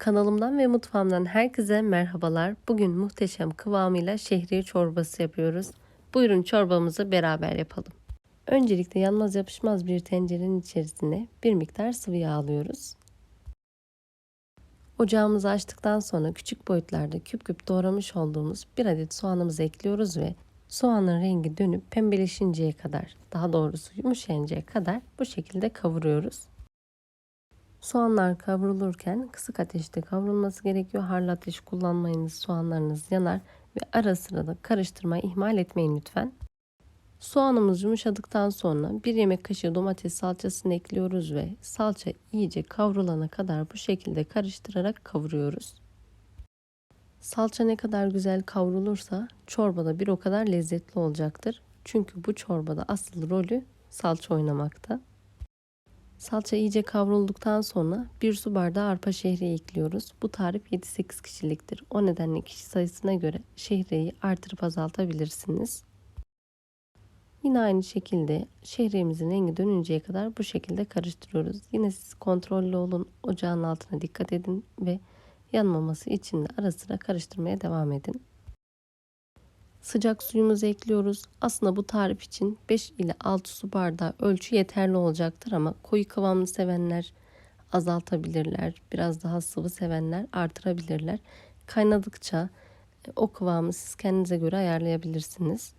Kanalımdan ve mutfağımdan herkese merhabalar. Bugün muhteşem kıvamıyla şehriye çorbası yapıyoruz. Buyurun çorbamızı beraber yapalım. Öncelikle yanmaz yapışmaz bir tencerenin içerisine bir miktar sıvı yağ alıyoruz. Ocağımızı açtıktan sonra küçük boyutlarda küp küp doğramış olduğumuz bir adet soğanımızı ekliyoruz ve soğanın rengi dönüp pembeleşinceye kadar, daha doğrusu yumuşayıncaya kadar bu şekilde kavuruyoruz. Soğanlar kavrulurken kısık ateşte kavrulması gerekiyor. Harlı ateş kullanmayınız soğanlarınız yanar ve ara sıra da karıştırmayı ihmal etmeyin lütfen. Soğanımız yumuşadıktan sonra bir yemek kaşığı domates salçasını ekliyoruz ve salça iyice kavrulana kadar bu şekilde karıştırarak kavuruyoruz. Salça ne kadar güzel kavrulursa çorbada bir o kadar lezzetli olacaktır. Çünkü bu çorbada asıl rolü salça oynamakta. Salça iyice kavrulduktan sonra bir su bardağı arpa şehriye ekliyoruz. Bu tarif 7-8 kişiliktir. O nedenle kişi sayısına göre şehriyeyi artırıp azaltabilirsiniz. Yine aynı şekilde şehriyemizin rengi dönünceye kadar bu şekilde karıştırıyoruz. Yine siz kontrollü olun. Ocağın altına dikkat edin ve yanmaması için de ara sıra karıştırmaya devam edin. Sıcak suyumuzu ekliyoruz. Aslında bu tarif için 5 ile 6 su bardağı ölçü yeterli olacaktır ama koyu kıvamlı sevenler azaltabilirler. Biraz daha sıvı sevenler artırabilirler. Kaynadıkça e, o kıvamı siz kendinize göre ayarlayabilirsiniz.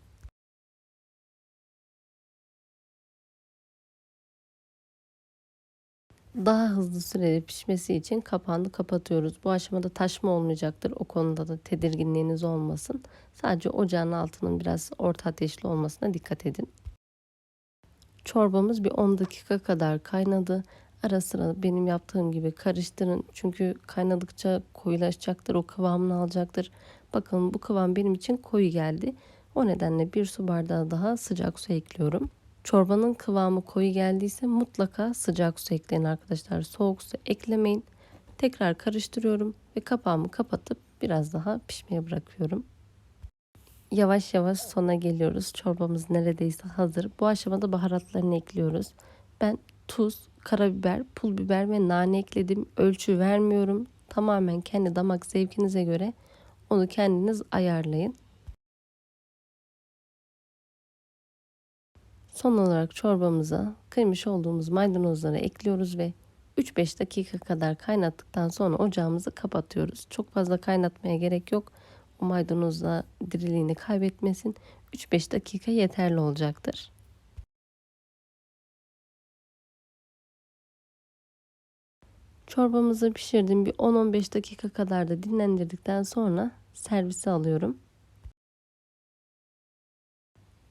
Daha hızlı sürede pişmesi için kapağını kapatıyoruz. Bu aşamada taşma olmayacaktır. O konuda da tedirginliğiniz olmasın. Sadece ocağın altının biraz orta ateşli olmasına dikkat edin. Çorbamız bir 10 dakika kadar kaynadı. Ara sıra benim yaptığım gibi karıştırın. Çünkü kaynadıkça koyulaşacaktır, o kıvamını alacaktır. Bakın bu kıvam benim için koyu geldi. O nedenle bir su bardağı daha sıcak su ekliyorum. Çorbanın kıvamı koyu geldiyse mutlaka sıcak su ekleyin arkadaşlar. Soğuk su eklemeyin. Tekrar karıştırıyorum ve kapağımı kapatıp biraz daha pişmeye bırakıyorum. Yavaş yavaş sona geliyoruz. Çorbamız neredeyse hazır. Bu aşamada baharatlarını ekliyoruz. Ben tuz, karabiber, pul biber ve nane ekledim. Ölçü vermiyorum. Tamamen kendi damak zevkinize göre onu kendiniz ayarlayın. Son olarak çorbamıza kıymış olduğumuz maydanozları ekliyoruz ve 3-5 dakika kadar kaynattıktan sonra ocağımızı kapatıyoruz. Çok fazla kaynatmaya gerek yok. O maydanozla diriliğini kaybetmesin. 3-5 dakika yeterli olacaktır. Çorbamızı pişirdim. Bir 10-15 dakika kadar da dinlendirdikten sonra servise alıyorum.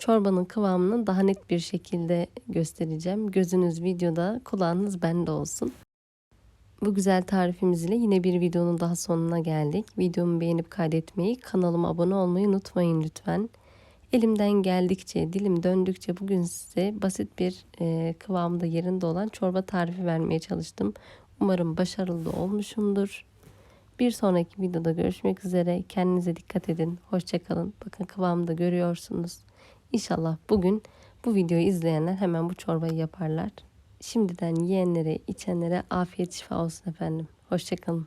Çorbanın kıvamını daha net bir şekilde göstereceğim. Gözünüz videoda, kulağınız bende olsun. Bu güzel tarifimiz ile yine bir videonun daha sonuna geldik. Videomu beğenip kaydetmeyi, kanalıma abone olmayı unutmayın lütfen. Elimden geldikçe, dilim döndükçe bugün size basit bir e, kıvamda yerinde olan çorba tarifi vermeye çalıştım. Umarım başarılı olmuşumdur. Bir sonraki videoda görüşmek üzere. Kendinize dikkat edin. Hoşçakalın. Bakın kıvamda görüyorsunuz. İnşallah bugün bu videoyu izleyenler hemen bu çorbayı yaparlar. Şimdiden yiyenlere, içenlere afiyet şifa olsun efendim. Hoşçakalın.